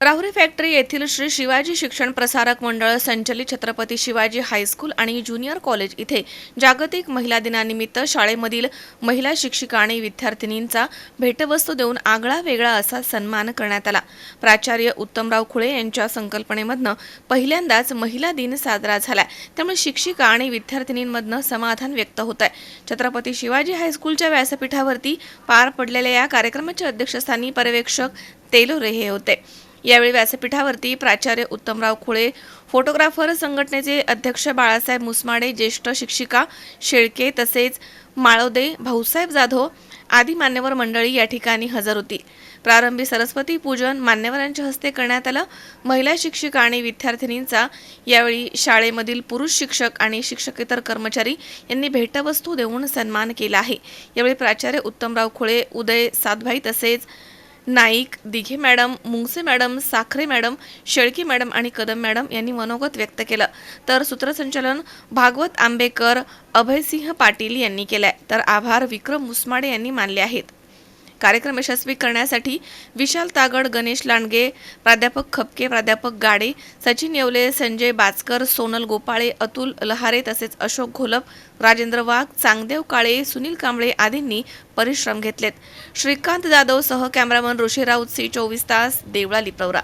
Rahuri factory येथील श्री शिवाजी शिक्षण प्रसारक मंडळ संचलित छत्रपती शिवाजी हायस्कूल आणि ज्युनियर कॉलेज इथे जागतिक महिला दिनानिमित्त शाळेमधील महिला शिक्षिका आणि विद्यार्थिनींचा भेटवस्तू देऊन आगळा वेगळा असा सन्मान करण्यात आला. प्राचार्य उत्तमराव खुळे यांच्या संकल्पनेमधनं पहिल्यांदाच महिला दिन साजरा झाला त्यामुळे शिक्षिका आणि विद्यार्थिनींमधनं समाधान व्यक्त होत आहे छत्रपती शिवाजी हायस्कूलच्या व्यासपीठावरती पार पडलेल्या या कार्यक्रमाच्या अध्यक्षस्थानी पर्यवेक्षक तेलोरे हे होते. यावेळी व्यासपीठावरती प्राचार्य उत्तमराव खुळे फोटोग्राफर संघटनेचे अध्यक्ष बाळासाहेब मुसमाडे ज्येष्ठ शिक्षिका शेळके तसेच माळवदे भाऊसाहेब जाधव आदी मान्यवर मंडळी या ठिकाणी हजर होती. प्रारंभी सरस्वती पूजन मान्यवरांच्या हस्ते करण्यात आलं. महिला शिक्षिका आणि विद्यार्थिनींचा यावेळी शाळेमधील पुरुष शिक्षक आणि शिक्षकेतर कर्मचारी यांनी भेटवस्तू देऊन सन्मान केला आहे. यावेळी प्राचार्य उत्तमराव खुळे उदय सातभाई तसेच Naik Dighe madam Mungse madam Sakhare madam Shelki madam आणि कदम मॅडम यांनी मनोगत व्यक्त केलं. तर सूत्रसंचालन भागवत आंबेकर अभयसिंह पाटील यांनी केलंय. तर आभार विक्रम मुसमाडे यांनी मानले आहेत. कार्यक्रम यशस्वी करण्यासाठी विशाल तागड गणेश लांडगे प्राध्यापक खपके प्राध्यापक गाडे सचिन येवले संजय बाचकर सोनल गोपाळे अतुल लहारे तसेच अशोक घोलप राजेंद्र वाघ चांगदेव काळे सुनील कांबळे आदींनी परिश्रम घेतलेत. श्रीकांत जाधव सह कॅमेरामन ऋषी राऊत सी चोवीस तास देवळाली प्रवरा.